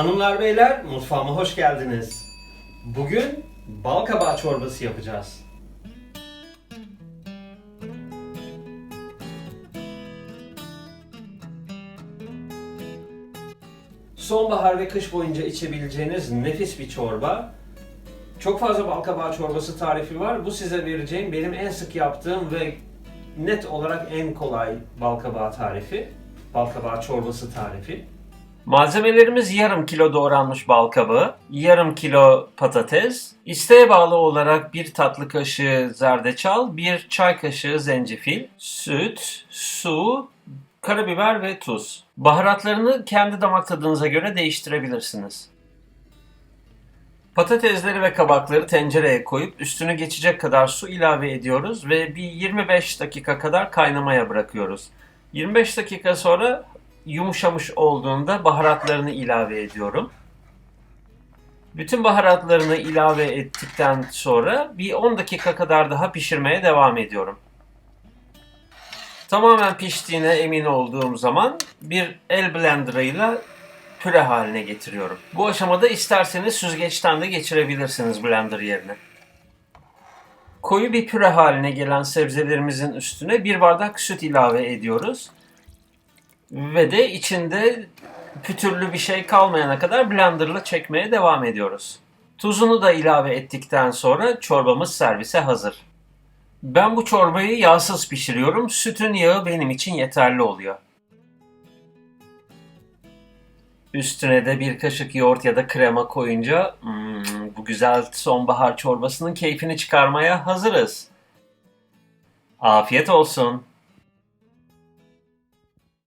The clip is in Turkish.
Hanımlar beyler mutfağıma hoş geldiniz. Bugün bal kabağı çorbası yapacağız. Sonbahar ve kış boyunca içebileceğiniz nefis bir çorba. Çok fazla bal kabağı çorbası tarifi var. Bu size vereceğim benim en sık yaptığım ve net olarak en kolay bal kabağı tarifi. Bal kabağı çorbası tarifi. Malzemelerimiz yarım kilo doğranmış bal kabağı, yarım kilo patates, isteğe bağlı olarak bir tatlı kaşığı zerdeçal, bir çay kaşığı zencefil, süt, su, karabiber ve tuz. Baharatlarını kendi damak tadınıza göre değiştirebilirsiniz. Patatesleri ve kabakları tencereye koyup üstünü geçecek kadar su ilave ediyoruz ve bir 25 dakika kadar kaynamaya bırakıyoruz. 25 dakika sonra yumuşamış olduğunda baharatlarını ilave ediyorum. Bütün baharatlarını ilave ettikten sonra bir 10 dakika kadar daha pişirmeye devam ediyorum. Tamamen piştiğine emin olduğum zaman bir el blenderıyla püre haline getiriyorum. Bu aşamada isterseniz süzgeçten de geçirebilirsiniz blender yerine. Koyu bir püre haline gelen sebzelerimizin üstüne bir bardak süt ilave ediyoruz. Ve de içinde pütürlü bir şey kalmayana kadar blenderla çekmeye devam ediyoruz. Tuzunu da ilave ettikten sonra çorbamız servise hazır. Ben bu çorbayı yağsız pişiriyorum. Sütün yağı benim için yeterli oluyor. Üstüne de bir kaşık yoğurt ya da krema koyunca hmm, bu güzel sonbahar çorbasının keyfini çıkarmaya hazırız. Afiyet olsun.